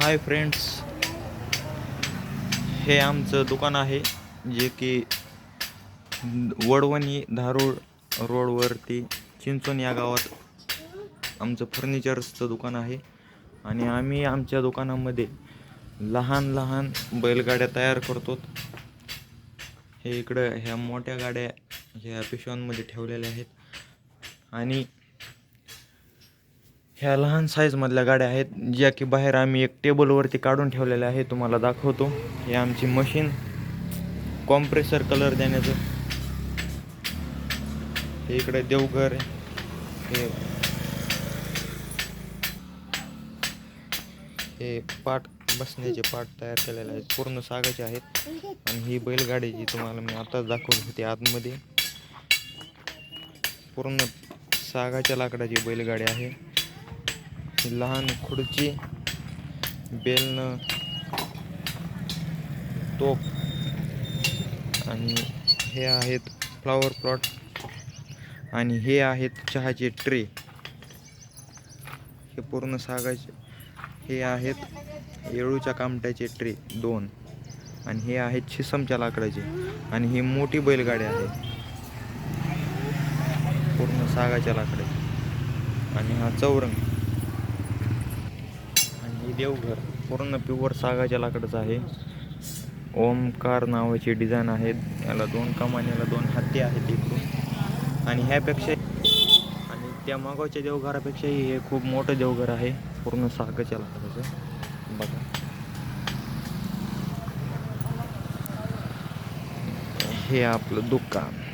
Hi friends हे आमचं दुकान आहे जे की वडवणी धारूळ रोडवरती चिंचोन या गावात आमचं फर्निचर्सचं दुकान आहे. आणि आम्ही आमच्या दुकानामध्ये लहान लहान बैलगाड्या तयार करतो. हे इकडं ह्या मोठ्या गाड्या ह्या पिशव्यांमध्ये ठेवलेल्या आहेत. आणि ह्या लहान साईजमधल्या गाड्या आहेत ज्या की बाहेर आम्ही एक टेबलवरती काढून ठेवलेल्या आहे तुम्हाला दाखवतो. हे आमची मशीन कॉम्प्रेसर कलर देण्याचं. हे इकडे देवघर हे हे पाट बसण्याचे पाट तयार केलेले आहेत. पूर्ण सागाचे आहेत. आणि ही बैलगाडी जी तुम्हाला मी आताच दाखवली होती आतमध्ये. पूर्ण सागाच्या लाकडाची बैलगाडी आहे. लहान खुर्ची बेलन तोप आणि हे आहेत फ्लावर प्लॉट आणि हे आहेत चहाचे ट्रे हे पूर्ण सागाचे हे आहेत येळूच्या कामट्याचे ट्रे दोन आणि हे आहेत शिसमच्या लाकडाचे आणि ही मोठी बैलगाडी आहे. पूर्ण सागाच्या लाकडाची. आणि हा चौरंग. देवघर पूर्ण प्युअर सागाच्या लाकडाचं आहे. ओमकार नावाची डिझाईन आहेत याला दोन कमान याला दोन हत्ती आहेत इकडून. आणि ह्यापेक्षा आणि त्या मागावच्या देवघरापेक्षाही हे खूप मोठं देवघर आहे. पूर्ण सागाच्या लाकडाचं बघा. हे आपलं दुकान.